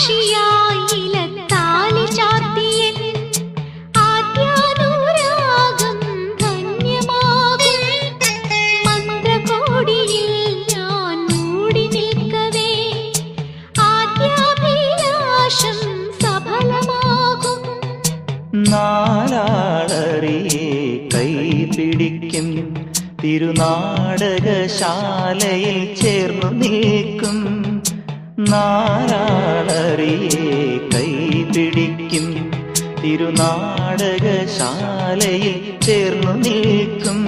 സാക്ഷിയായിലത്താലി ചാത്തിയൻ ആദ്യാനുരാഗം ധന്യമാകും. മന്ത്രകോടിയിൽ ഞാൻ മൂടി നിൽക്കവേ ആദ്യാഭിലാഷം സഫലമാകും. നാലാളറിയെ കൈ പിടിക്കും തിരുനാടകശാലയിൽ ചേർന്നു നിൽക്കും. നാല നാരാളറിയെ കൈപിടിക്കും. തിരുനാടകശാലയിൽ ചേർന്നു നിൽക്കും.